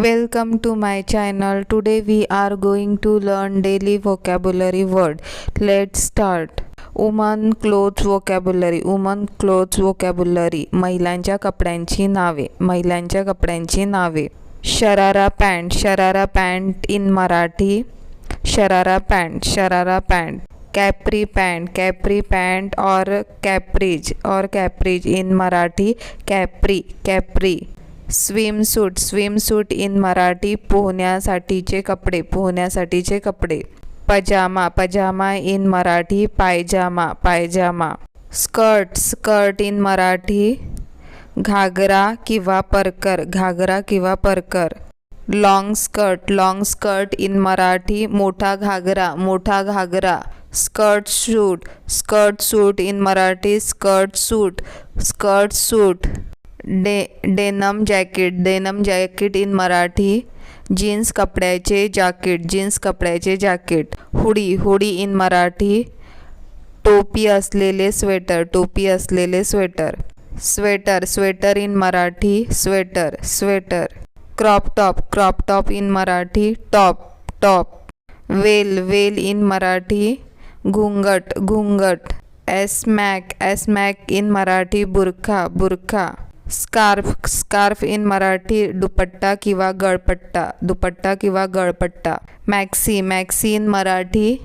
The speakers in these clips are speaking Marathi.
Welcome to my channel. Today we are going to learn daily vocabulary word. Let start women cloth vocabulary women cloth vocabulary महिलांच्या कपड्यांची नावे महिलांच्या कपड्यांची नावे sharara pant sharara pant in Marathi sharara pant sharara pant capri pant capri pant or capris or capris in Marathi capri capri swimsuit swimsuit in Marathi पोहण्यासाठीचे कपडे पोहण्यासाठीचे कपडे. Pyjama pyjama in Marathi pyjama pyjama. Skirt skirt in Marathi घागरा किंवा परकर घागरा किंवा परकर. Long skirt long skirt in Marathi मोठा घागरा मोठा घागरा. Skirt suit skirt suit in Marathi skirt suit skirt suit day denim jacket denim jacket in Marathi jeans कपड्याचे जॅकेट जीन्स कपड्याचे jacket. Hoodie hoodie in Marathi. टोपी असलेले स्वेटर टोपी असलेले sweater. Sweater sweater in Marathi sweater sweater. Crop top crop top in Marathi top top. Veil veil in Marathi घुंगट घुंगट. एसमॅक एसमॅक इन मराठी बुरखा बुरखा. स्कार्फ स्कार्फ इन मराठी दुपट्टा किंवा गळपट्टा दुपट्टा किंवा गळपट्टा. Maxi maxi in Marathi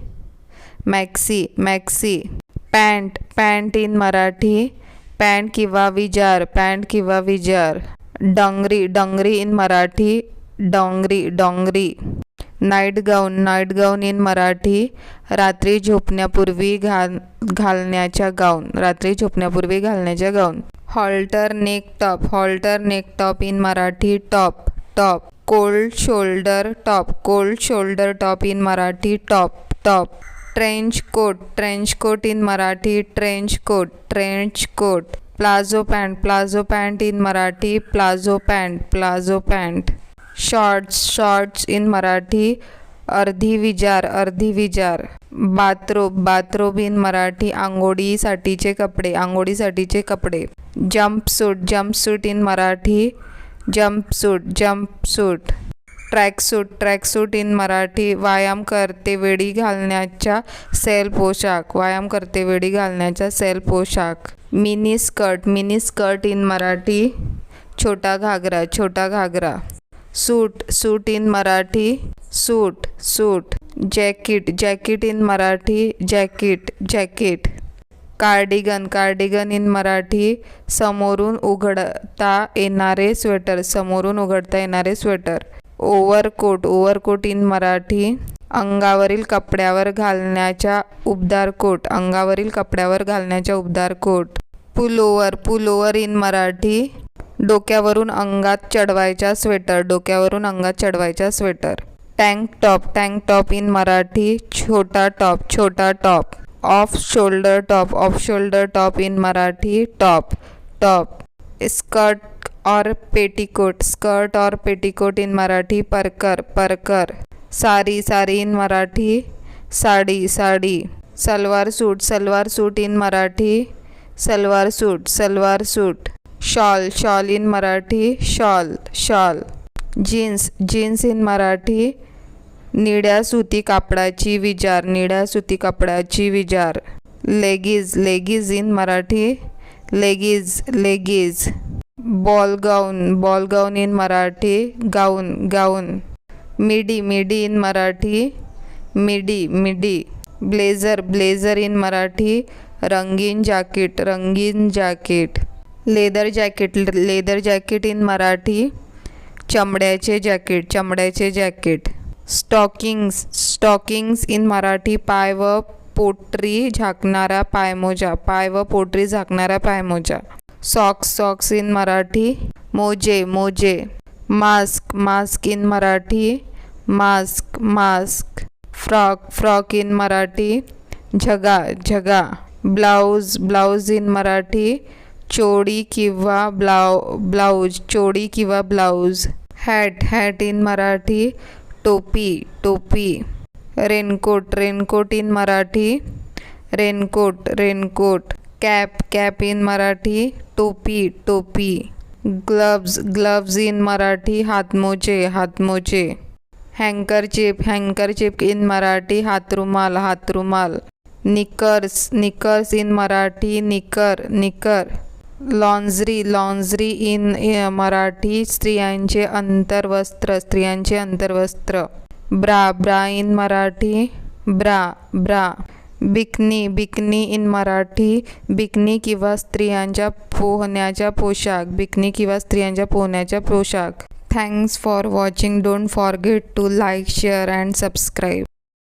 maxi maxi. Pant pant in Marathi pant किंवा विजार पॅन्ट किंवा विजार. डोंगरी डोंगरी इन मराठी डोंगरी डोंगरी. Night gown night gown in Marathi रात्री झोपण्यापूर्वी घाल घालण्याच्या गाऊन रात्री झोपण्यापूर्वी घालण्याच्या gown. Halter neck top halter neck top in Marathi top top. Cold shoulder top cold shoulder top in Marathi top top. Trench coat trench coat in Marathi trench coat trench coat. Palazzo pant palazzo pant in Marathi palazzo pant palazzo pant. Shorts shorts in Marathi अर्धी विजार अर्धी विजार. बाथरोब बाथरोब इन मराठी आंघोळीसाठीचे कपडे आंघोळीसाठीचे कपडे. Jumpsuit jumpsuit in Marathi jumpsuit jumpsuit tracksuit tracksuit in Marathi व्यायाम करते वेळी घालण्याचा सेल पोशाख व्यायाम करते वेळी घालण्याचा सेल पोशाख. Mini skirt mini skirt in Marathi छोटा घागरा छोटा घागरा. Suit suit in Marathi suit suit. Jacket jacket in Marathi jacket jacket. Cardigan cardigan in Marathi समोरून उघडता येणारे स्वेटर समोरून उघडता येणारे sweater. Overcoat overcoat in Marathi अंगावरील कपड्यावर घालण्याच्या उबदार कोट अंगावरील कपड्यावर घालण्याच्या उबदार coat pullover pullover in Marathi डोक्यावरून अंगात चढवायचा स्वेटर डोक्यावरून अंगात चढवायचा sweater. Tank top tank top in Marathi छोटा टॉप छोटा top off shoulder top off shoulder top in Marathi top top skirt और पेटीकोट स्कर्ट और पेटीकोट इन मराठी परकर परकर sari sari in Marathi sari sari salwar suit salwar suit in Marathi salwar suit salwar suit shawl shawl in Marathi shawl shawl jeans jeans in Marathi निळ्या सुती कापडाची विजार निळ्या सुती कापडाची विजार. Leggings leggings in Marathi leggings leggings. Ball gown ball gown in Marathi gown gown. Midi midi in Marathi midi midi. Blazer blazer in Marathi रंगीन जॅकेट रंगीन jacket. Leather jacket leather jacket in Marathi चमड्याचे jacket चमड्याचे jacket. Stockings stockings in Marathi पाय व पोटरी झाकणारा पायमोजा पाय व पोटरी झाकणारा पायमोजा. सॉक्स सॉक्स इन मराठी मोजे मोजे. Mask mask in Marathi mask mask. Frock frock in Marathi झगा झगा. ब्लाऊज ब्लाऊज इन मराठी चोडी किंवा ब्लाउ ब्लाऊज चोडी किंवा blouse hat hat in Marathi टोपी टोपी raincoat raincoat in Marathi raincoat raincoat cap cap in Marathi टोपी टोपी ग्लव्ज ग्लव्ज इन मराठी हातमोजे हातमोजे हँकरचिप हँकरचिप इन मराठी हातरुमाल हातरुमाल knickers knickers in Marathi knicker knicker lingerie lingerie in Marathi स्त्रियांचे अंतर्वस्त्र स्त्रियांचे अंतर्वस्त्र. Bra bra in Marathi bra bra. Bikini bikini in Marathi bikini किंवा स्त्रियांच्या पोहण्याचा पोशाख बिकनी किंवा स्त्रियांच्या पोहण्याचा पोशाख. Thanks for watching don't forget to like share and subscribe